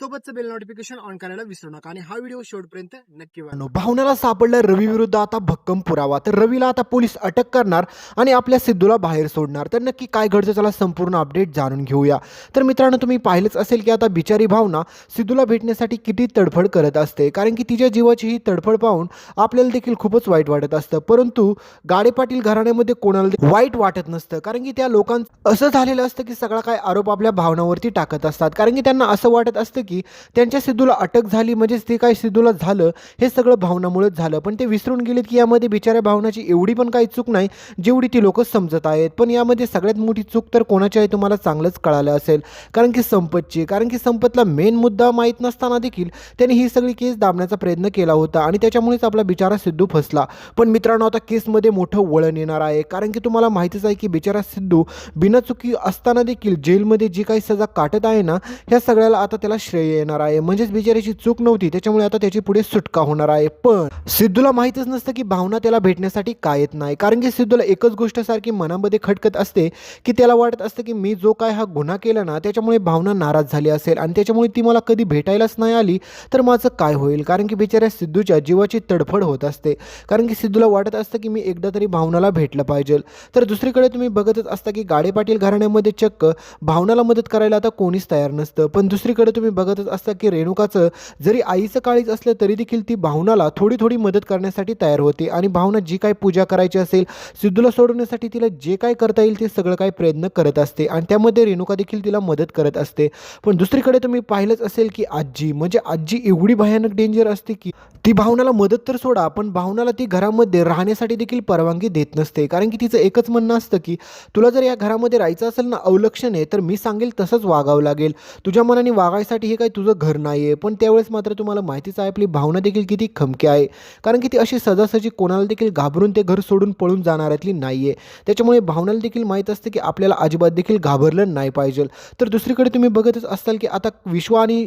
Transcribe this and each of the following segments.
सोबतचं bell notification on करायला विसरू नका. आणि हा व्हिडिओ शेवटपर्यंत नक्की बघा. भावनाला सापडला रवी विरुद्ध आता भक्कम पुरावा. तर रवीला आता पोलीस अटक करणार आणि आपल्या सिद्धूला बाहेर सोडणार. तर नक्की काय घडतं त्याला संपूर्ण अपडेट जाणून घेऊया. तर मित्रांनो तुम्ही पाहिलंच असेल की आता बिचारी भावना सिद्धूला भेटण्यासाठी किती तडफड करत असते. कारण की तिच्या जीवाची ही तडफड पाहून आपल्याला देखील खूपच वाईट वाटत असतं. परंतु गाडे पाटील घराण्यामध्ये कोणाला वाईट वाटत नसतं. कारण की त्या लोकांचं असं झालेलं असतं की सगळा काय आरोप आपल्या भावनावरती टाकत असतात. कारण की त्यांना असं वाटत असतं की त्यांच्या सिद्धूला अटक झाली म्हणजेच ते काय सिद्धूला झालं हे सगळं भावनामुळेच झालं. पण ते विसरून गेलेत की यामध्ये बिचाऱ्या भावनाची एवढी पण काही चूक नाही जेवढी ती लोक समजत आहेत. पण यामध्ये सगळ्यात मोठी चूक तर कोणाची आहे तुम्हाला चांगलंच कळालं असेल. कारण की संपतची कारण की संपतला मेन मुद्दा माहीत नसताना देखील त्याने ही सगळी केस दाबण्याचा प्रयत्न केला होता आणि त्याच्यामुळेच आपला बिचारा सिद्धू फसला. पण मित्रांनो आता केसमध्ये मोठं वळण येणार आहे. कारण की तुम्हाला माहितीच आहे की बिचारा सिद्धू बिना चुकी असताना देखील जेलमध्ये जी काही सजा काटत आहे ना ह्या सगळ्याला आता त्याला श्रेय येणार आहे. म्हणजेच बिचाऱ्याची चूक नव्हती. त्याच्यामुळे आता त्याची पुढे सुटका होणार आहे. पण सिद्धूला माहीतच नसतं की भावना त्याला भेटण्यासाठी काय येत नाही. कारण की सिद्धूला एकच गोष्ट सारखी मनामध्ये खटकत असते की त्याला वाटत असतं की मी जो काय हा गुन्हा केला ना त्याच्यामुळे भावना नाराज झाली असेल आणि त्याच्यामुळे ती मला कधी भेटायलाच नाही आली तर माझं काय होईल? कारण की बिचाऱ्या सिद्धूच्या जीवाची तडफड होत असते. कारण की सिद्धूला वाटत असतं की मी एकदा तरी भावनाला भेटलं पाहिजे. तर दुसरीकडे तुम्ही बघतच असता की गाडे पाटील घराण्यामध्ये चक्क भावनाला मदत करायला आता कोणीच तयार नसतं. पण दुसरीकडे तुम्ही सांगतच असता की रेणुकाचं जरी आईचं काळीच असलं तरी देखील ती भावनाला थोडी थोडी मदत करण्यासाठी तयार होते. आणि भावना जी काय पूजा करायची असेल सिद्धूला सोडवण्यासाठी तिला जे काय करता येईल ते सगळं काही प्रयत्न करत असते आणि त्यामध्ये रेणुका देखील तिला मदत करत असते. पण दुसरीकडे तुम्ही पाहिलंच असेल की आजी म्हणजे आजी एवढी भयानक डेंजर असते की ती भावनाला मदत तर सोडा पण भावनाला ती घरामध्ये राहण्यासाठी देखील परवानगी देत नसते. कारण की तिचं एकच म्हणणं असतं की तुला जर या घरामध्ये राहायचं असेल ना अवलक्षण आहे तर मी सांगेल तसंच वागावं लागेल. तुझ्या मनाने वागायसाठी हे काही तुझं घर नाही आहे पण त्यावेळेस मात्र तुम्हाला माहितीच आहे आपली भावना देखील किती खमकी आहे. कारण की ती अशी सजासजी कोणाला देखील घाबरून ते घर सोडून पळून जाणाऱ्यातली नाही आहे त्याच्यामुळे भावनाला देखील माहीत असते की आपल्याला अजिबात देखील घाबरलं नाही पाहिजे. तर दुसरीकडे तुम्ही बघतच असाल की आता विश्व आणि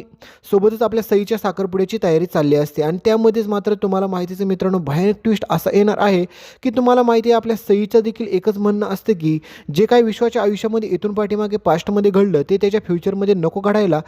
सोबतच आपल्या सईच्या साखरपुड्याची तयारी चालली असते आणि त्यामध्येच मात्र तुम्हाला माहितीचं मित्रांनो भयानक ट्विस्ट असा येणार आहे की तुम्हाला माहिती आहे आपल्या सईचं देखील एकच म्हणणं असतं की जे काही विश्वाच्या आयुष्यामध्ये इथून पाठीमागे पास्टमध्ये घडलं ते त्याच्या फ्युचरमध्ये नको घडायला.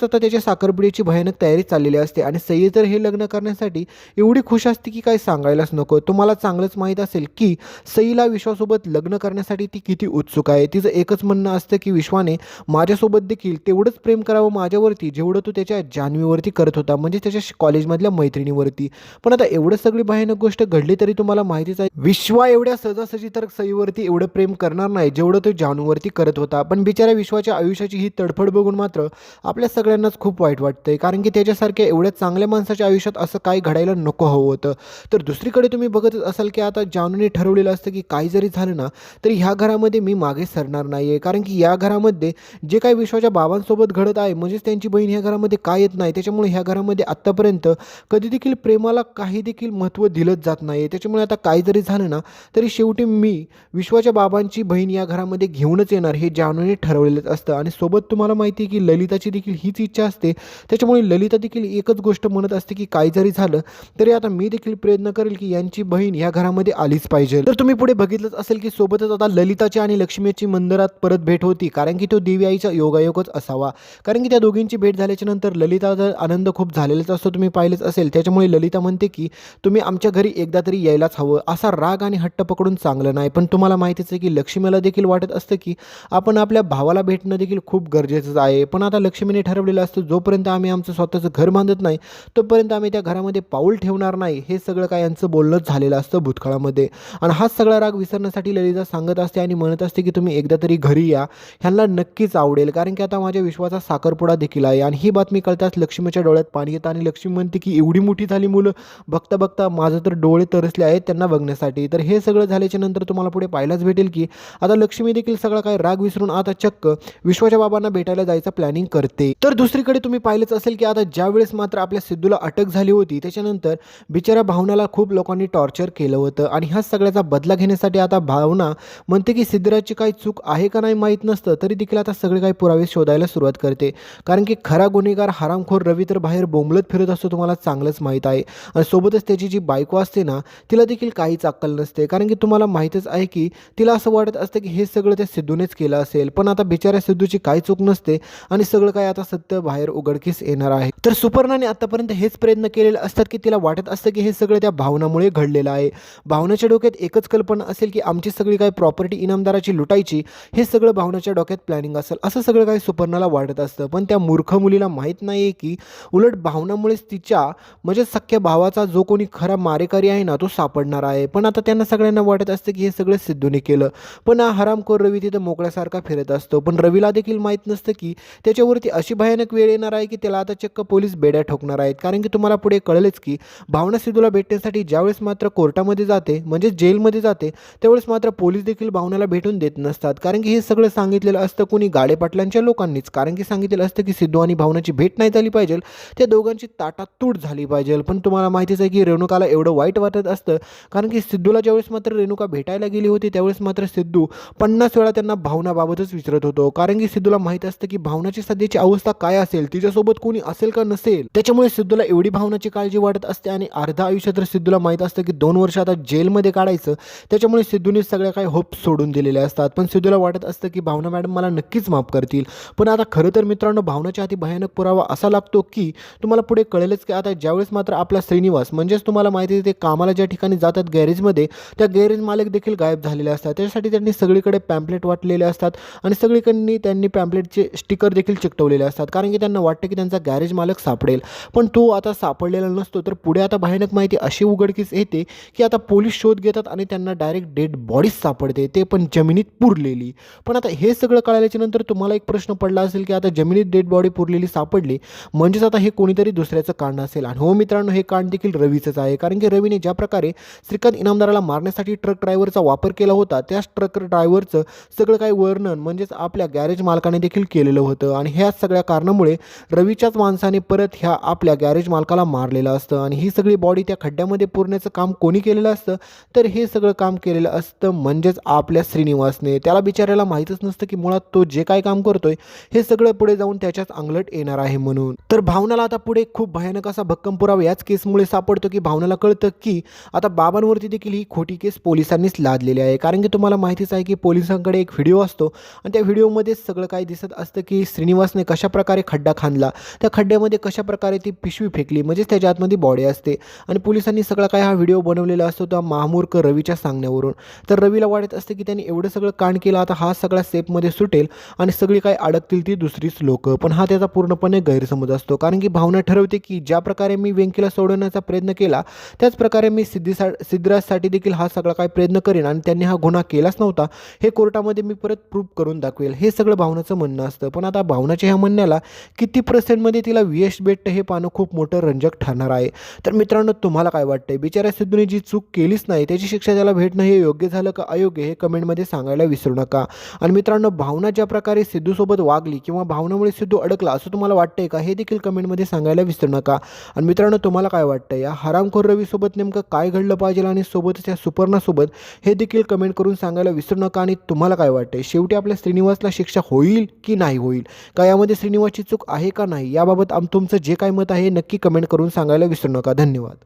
त्याच्यामुळेच आता त्याच्या साखरपुडीची भयानक तयारी चाललेली असते आणि सई तर हे लग्न करण्यासाठी एवढी खुश असते की काही सांगायलाच नको. तुम्हाला चांगलंच माहीत असेल की सईला विश्वासोबत लग्न करण्यासाठी ती किती उत्सुक आहे. तिचं एकच म्हणणं असतं की विश्वाने माझ्यासोबत देखील तेवढंच प्रेम करावं माझ्यावरती जेवढं तो त्याच्या जान्हवीवरती करत होता म्हणजे त्याच्या कॉलेजमधल्या मैत्रिणीवरती. पण आता एवढं सगळी भयानक गोष्ट घडली तरी तुम्हाला माहितीच आहे विश्वा एवढ्या सहजासहजी तर सईवरती एवढं प्रेम करणार नाही जेवढं तो जानूवरती करत होता. पण बिचाऱ्या विश्वाच्या आयुष्याची ही तडफड बघून मात्र आपल्या सगळ्या सगळ्यांनाच खूप वाईट वाटतंय. कारण की त्याच्यासारख्या एवढ्या चांगल्या माणसाच्या आयुष्यात असं काही घडायला नको हवं होतं. तर दुसरीकडे तुम्ही बघतच असाल की आता जानूने ठरवलेलं असतं की काही जरी झालं ना तरी ह्या घरामध्ये मी मागे सरणार नाही आहे कारण की या घरामध्ये जे काही विश्वाच्या बाबांसोबत घडत आहे म्हणजेच त्यांची बहीण ह्या घरामध्ये काय येत नाही त्याच्यामुळे ह्या घरामध्ये आत्तापर्यंत कधी देखील प्रेमाला काही देखील महत्त्व दिलंच जात नाही आहे त्याच्यामुळे आता काही जरी झालं ना तरी शेवटी मी विश्वाच्या बाबांची बहीण या घरामध्ये घेऊनच येणार हे जानूने ठरवलेलंच असतं. आणि सोबत तुम्हाला माहिती आहे की ललिताची देखील हीच इच्छा असते. त्याच्यामुळे ललिता देखील एकच गोष्ट म्हणत असते की काही जरी झालं तरी आता मी देखील प्रयत्न करेल की यांची बहीण या घरामध्ये आलीच पाहिजे. तर तुम्ही पुढे बघितलंच असेल की सोबतच आता ललिताची आणि लक्ष्मीची मंदिरात परत भेट होती कारण की तो देवी आईचा योगायोगच असावा. कारण की त्या दोघींची भेट झाल्याच्यानंतर ललिताचा आनंद खूप झालेलाच असतो तुम्ही पाहिलंच असेल. त्याच्यामुळे ललिता म्हणते की तुम्ही आमच्या घरी एकदा तरी यायलाच हवं. असा राग आणि हट्ट पकडून चांगलं नाही. पण तुम्हाला माहितीच आहे की लक्ष्मीला देखील वाटत असतं की आपण आपल्या भावाला भेटणं देखील खूप गरजेचं आहे. पण आता लक्ष्मीने ठरवलं ठरवलेलं असतं. जोपर्यंत आम्ही आमचं स्वतःचं घर बांधत नाही तोपर्यंत आम्ही त्या घरामध्ये पाऊल ठेवणार नाही. हे सगळं काय यांचं बोलणं झालेलं असतं भूतकाळामध्ये. आणि हाच सगळा राग विसरण्यासाठी ललिता सांगत असते आणि म्हणत असते की तुम्ही एकदा तरी घरी या. ह्यांना नक्कीच आवडेल कारण की आता माझ्या विश्वाचा साखरपुडा देखील आहे. आणि ही बातमी कळताच लक्ष्मीच्या डोळ्यात पाणी येतं आणि लक्ष्मी म्हणते की एवढी मोठी झाली मुलं. बघता बघता माझं तर डोळे तरसले आहेत त्यांना बघण्यासाठी. तर हे सगळं झाल्याच्यानंतर तुम्हाला पुढे पाहायलाच भेटेल की आता लक्ष्मी देखील सगळा काय राग विसरून आता चक्क विश्वाच्या बाबांना भेटायला जायचं प्लॅनिंग करते. तर दुसरीकडे तुम्ही पाहिलंच असेल की आता ज्यावेळेस मात्र आपल्या सिद्धूला अटक झाली होती त्याच्यानंतर बिचाऱ्या भावनाला खूप लोकांनी टॉर्चर केलं होतं. आणि ह्या सगळ्याचा बदला घेण्यासाठी आता भावना म्हणते की सिद्धराजची काही चूक आहे का नाही माहीत नसतं तरी देखील आता सगळे काही पुरावे शोधायला सुरुवात करते. कारण की खरा गुन्हेगार हरामखोर रवी तर बाहेर बोंबलत फिरत असतो तुम्हाला चांगलंच माहीत आहे. आणि सोबतच त्याची जी बायको असते ना तिला देखील काहीच अक्कल नसते. कारण की तुम्हाला माहीतच आहे की तिला असं वाटत असतं की हे सगळं त्या सिद्धूनेच केलं असेल. पण आता बिचाऱ्या सिद्धूची काही चूक नसते आणि सगळं काय आता सत्य बाहेर उघडकीस येणार आहे. तर सुपर्णाने आतापर्यंत हेच प्रयत्न केलेले असतात की तिला वाटत असतं की हे सगळं त्या भावनामुळे घडलेलं आहे. भावनाच्या डोक्यात एकच कल्पना असेल की आमची सगळी काही प्रॉपर्टी इनामदाराची लुटायची हे सगळं भावनाच्या डोक्यात प्लॅनिंग असेल असं सगळं काही सुपर्णाला वाटत असतं. पण त्या मूर्ख मुलीला माहीत नाही आहे की उलट भावनामुळेच तिच्या म्हणजे सख्या भावाचा जो कोणी खरा मारेकरी आहे ना तो सापडणार आहे. पण आता त्यांना सगळ्यांना वाटत असतं की हे सगळं सिद्धूने केलं. पण हा हरामखोर रवी तिथं मोकळ्यासारखा फिरत असतो. पण रवीला देखील माहीत नसतं की त्याच्यावरती अशी भयानक वेळ येणार आहे की त्याला आता चक्क पोलीस बेड्या ठोकणार आहेत. कारण की तुम्हाला पुढे कळलेच की भावना सिद्धूला भेटण्यासाठी ज्यावेळेस मात्र कोर्टामध्ये जाते म्हणजेच जेलमध्ये जाते त्यावेळेस मात्र पोलीस देखील भावनाला भेटून देत नसतात. कारण की हे सगळं सांगितलेलं असतं कोणी गाडे पाटलांच्या लोकांनीच. कारण की सांगितलेलं असतं की सिद्धू आणि भावनाची भेट नाही झाली पाहिजे. त्या दोघांची ताटातूट झाली पाहिजे. पण तुम्हाला माहितीच आहे की रेणुकाला एवढं वाईट वाटत असतं. कारण की सिद्धूला ज्यावेळेस मात्र रेणुका भेटायला गेली होती त्यावेळेस मात्र सिद्धू पन्नास वेळा त्यांना भावनाबाबतच विचारत होतो. कारण की सिद्धूला माहीत असतं की भावनाची सध्याची अवस्था काय काय असेल तिच्यासोबत कोणी असेल का नसेल त्याच्यामुळे सिद्धूला एवढी भावनाची काळजी वाटत असते आणि अर्धा आयुष्य तर सिद्धूला माहीत असतं की दोन वर्ष आता जेलमध्ये काढायचं त्याच्यामुळे सिद्धूने सगळ्या काही होप सोडून दिलेले असतात. पण सिद्धूला वाटत असतं की भावना मॅडम मला नक्कीच माफ करतील. पण आता खरं तर मित्रांनो भावनाच्या हाती भयानक पुरावा असा लागतो की तुम्हाला पुढे कळेलच की आता ज्यावेळेस मात्र आपला श्रीनिवास म्हणजेच तुम्हाला माहिती आहे ते कामाला ज्या ठिकाणी जातात गॅरेजमध्ये त्या गॅरेज मालक देखील गायब झालेले असतात. त्यासाठी त्यांनी सगळीकडे पॅम्पलेट वाटलेले असतात आणि सगळीकडनी त्यांनी पॅम्पलेटचे स्टिकर देखील चिकटवलेले असतात. कारण की त्यांना वाटतं की त्यांचा गॅरेज मालक सापडेल. पण तो आता सापडलेला नसतो. तर पुढे आता भयानक माहिती अशी उघडकीस येते की आता पोलीस शोध घेतात आणि त्यांना डायरेक्ट डेड बॉडीज सापडते. ते पण जमिनीत पुरलेली. पण आता हे सगळं कळाल्याच्या नंतर तुम्हाला एक प्रश्न पडला असेल की आता जमिनीत डेड बॉडी पुरलेली सापडली. म्हणजेच आता हे कोणीतरी दुसऱ्याचं कांड असेल. आणि हो मित्रांनो हे कांड देखील रवीचंच आहे. कारण की रवीने ज्या प्रकारे श्रीकांत इनामदाराला मारण्यासाठी ट्रक ड्रायव्हरचा वापर केला होता त्याच ट्रक ड्रायव्हरचं सगळं काही वर्णन म्हणजेच आपल्या गॅरेज मालकाने देखील केलेलं होतं. आणि ह्याच सगळ्या कारणामुळे रवीच्याच माणसाने परत ह्या आपल्या गॅरेज मालकाला मारलेलं असतं आणि ही सगळी बॉडी त्या खड्ड्यामध्ये पुरण्याचं काम कोणी केलेलं असतं? तर हे सगळं काम केलेलं असतं म्हणजेच आपल्या श्रीनिवासने. त्याला बिचारायला माहीतच नसतं की मुळात तो जे काय काम करतोय हे सगळं पुढे जाऊन त्याच्याच अंगलट येणार आहे म्हणून. तर भावनाला आता पुढे खूप भयानक असा भक्कम पुरावा याच केसमुळे सापडतो की भावनाला कळतं की आता बाबांवरती देखील ही खोटी केस पोलिसांनीच लादलेली आहे. कारण की तुम्हाला माहितीच आहे की पोलिसांकडे एक व्हिडिओ असतो आणि त्या व्हिडिओमध्येच सगळं काही दिसत असतं की श्रीनिवासने कशा प्रकारे खड्डा खांदला. त्या खड्ड्यामध्ये कशा प्रकारे ती पिशवी फेकली? म्हणजेच त्याच्या आतमध्ये बॉडी असते. आणि पोलिसांनी सगळा काय हा व्हिडिओ बनवलेला असतो त्या महामूर्ख रवीच्या सांगण्यावरून. तर रवीला वाटत असते की त्यांनी एवढं सगळं कांड केलं आता हा सगळा सेपमध्ये सुटेल आणि सगळी काय अडकतील ती दुसरीच लोक. पण हा त्याचा पूर्णपणे गैरसमज असतो. कारण की भावना ठरवते की ज्या प्रकारे मी व्यंकीला सोडवण्याचा प्रयत्न केला त्याच प्रकारे मी सिद्धीसा सिद्धराजसाठी देखील हा सगळा काय प्रयत्न करेन आणि त्यांनी हा गुन्हा केलाच नव्हता. हे कोर्टामध्ये मी परत प्रूफ करून दाखवेल. हे सगळं भावनाचं म्हणणं असतं. पण आता भावनाच्या ह्या म्हणण्याला किती पर्सेंटमध्ये तिला यश भेटतं हे पाहणं खूप मोठं रंजक ठरणार आहे. तर मित्रांनो तुम्हाला काय वाटतंय? बिचाऱ्या सिद्धूने जी चूक केलीच नाही त्याची शिक्षा त्याला भेटणं हे योग्य झालं का अयोग्य हे कमेंटमध्ये सांगायला विसरू नका. आणि मित्रांनो भावना ज्या प्रकारे सिद्धूसोबत वागली किंवा भावनामुळे सिद्धू अडकला असं तुम्हाला वाटतंय का? हे देखील कमेंटमध्ये सांगायला विसरू नका. आणि मित्रांनो तुम्हाला काय वाटतं या हरामखोर रवीसोबत नेमकं काय घडलं पाहिजे आणि सोबतच या सुपर्णासोबत हे देखील कमेंट करून सांगायला विसरू नका. आणि तुम्हाला काय वाटतंय? शेवटी आपल्या श्रीनिवासला शिक्षा होईल की नाही होईल? का यामध्ये श्रीनिवास श्रीनिवासची चूक आहे का नाही याबाबत आम तुमचं जे काय मत आहे नक्की कमेंट करून सांगायला विसरू नका. धन्यवाद.